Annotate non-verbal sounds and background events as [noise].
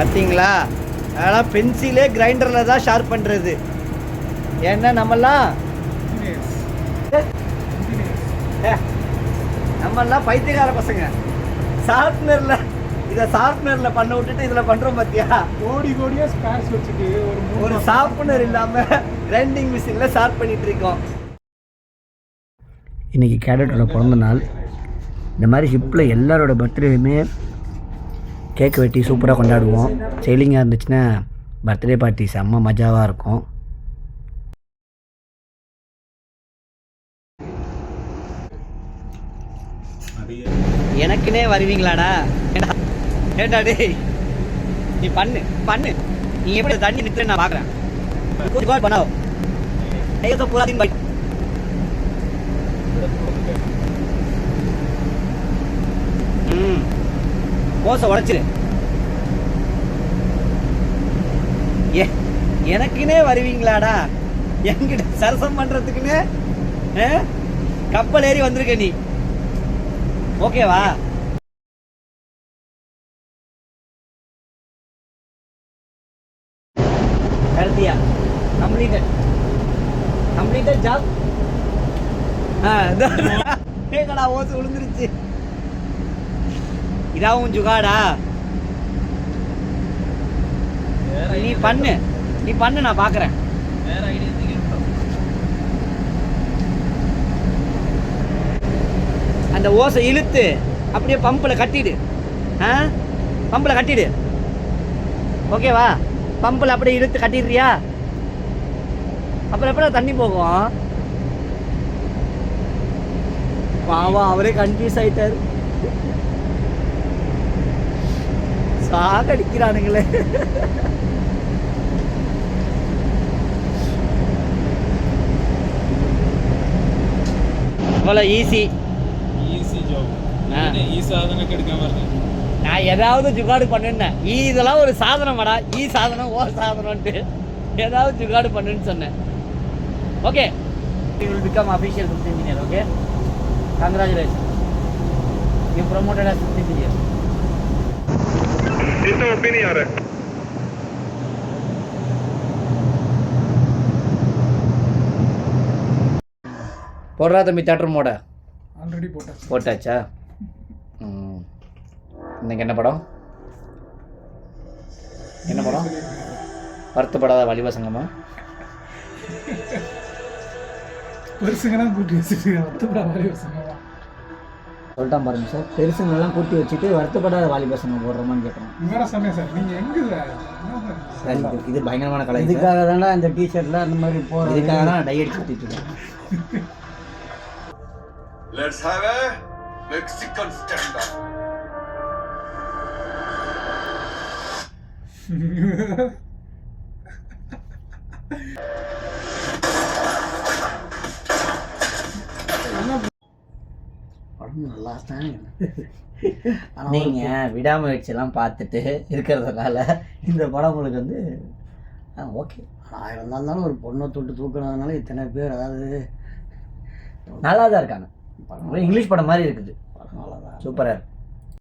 பார்த்தீங்களா அதெல்லாம் பென்சிலே கிரைண்டரில் தான் ஷார்ப் பண்ணுறது ஏன்னா நம்மலாம் நம்மெல்லாம் பைத்தியக்கார பசங்க. ஷார்ப்னரில் இதை ஷார்ப்னரில் பண்ண விட்டுட்டு இதில் பண்ணுறோம் பார்த்தியா கோடி கோடியா ஸ்பேர்ஸ் வச்சுட்டு ஒரு ஒரு ஷார்ப்னர் இல்லாமல் கிரைண்டிங் மிஷினில் ஷார்ப் பண்ணிட்டு இருக்கோம். இன்றைக்கி கேடட்டோட பிறந்த நாள். இந்த மாதிரி ஷிப்பில் எல்லாரோட பர்த்டேயுமே கேக் வெட்டி சூப்பராக கொண்டாடுவோம். செயலிங்காக இருந்துச்சுன்னா பர்த்டே பார்ட்டி செம்ம மஜாவாக இருக்கும். எனக்குனே வருவீங்களாடா? ஏண்டா? டே நீ பண்ணு பண்ணு. நீ எப்படி தண்ணி நிற்கிறேன் நான் பார்க்குறேன் பண்ணாவோ பூரா தீன் பாய் கோசை உடைச்சிரு. ஏ எனக்குன்னே வருவீங்களாடா? என்கிட்ட சரசம் பண்றதுக்குன்னு கப்பல் ஏறி வந்திருக்க நீ. ஓகேவா? கருத்தியா? கம்ப்ளீட்டட். Completed job? ஆ கேக்கடா ஓசு விழுந்துருச்சு இதாவும் ஜுகாடா. நீ பண்ணு. நீ பண்ணு நான் பார்க்குறேன் அந்த ஓசை இழுத்து அப்படியே பம்பில் கட்டிடு. ஆ? பம்பில் கட்டிடு. ஓகேவா? பம்பில் அப்படியே இழுத்து கட்டிடுறியா? அப்புறம் எப்படா தண்ணி போகும்? பாவம் அவரே கன்ஃபியூஸ் ஆயிட்டாரு. சாகடிக்கிறானுங்களே. அவ்வளோ ஈஸி ஈஸி ஜாப் ஈ தானே கெடுக்காம மாட்டேன். நான் ஏதாவது ஜுகாடு பண்ணிருந்தேன். ஈ இதெல்லாம் ஒரு சாதனமாடா ஈ சாதனம் ஓ சாதனம்ட்டு ஏதாவது ஜுகாடு பண்ணுன்னு சொன்னேன். Okay. You will become official fifth engineer okay congratulation you promoted as engineer इसमें ओपी नहीं आ रहा है போடுறா தம்பி தேட்டர் மோட ஆல்ரெடி போட்டாச்சு போட்டாச்சா ம். இன்னைக்கு என்ன படம் என்ன படம் வருத்தப்படாத வலிவ சங்கமா பெருசுங்கெல்லாம் கூட்டி வச்சுட்டு வருத்தப்பட மாதிரி வசனமா சொல்லிட்டான் பாருங்க சார். பெருசுங்கெல்லாம் கூட்டி வச்சுட்டு வருத்தப்படாத வாலிப சங்கம் போடுறோமான்னு கேட்குறோம் இது பயங்கரமான கலை இதுக்காக தானே இந்த டிஷர்ட்லாம் அந்த மாதிரி போகிறோம் இதுக்காக தான் டை அடிச்சு சுற்றிட்டு Let's have a Mexican standoff. Yeah. [laughs] படம் நல்லா தான் நீங்க விடாமுயற்சியெல்லாம் பார்த்துட்டு இருக்கிறதுனால இந்த படம் உங்களுக்கு வந்து ஓகே ஆயிரம் தான் இருந்தாலும் ஒரு பொண்ணை தொட்டு தூக்குனதுனால இத்தனை பேர் அதாவது நல்லா தான் இருக்காங்க இங்கிலீஷ் படம் மாதிரி இருக்குது. படம் நல்லா தான் சூப்பராக இருக்கு.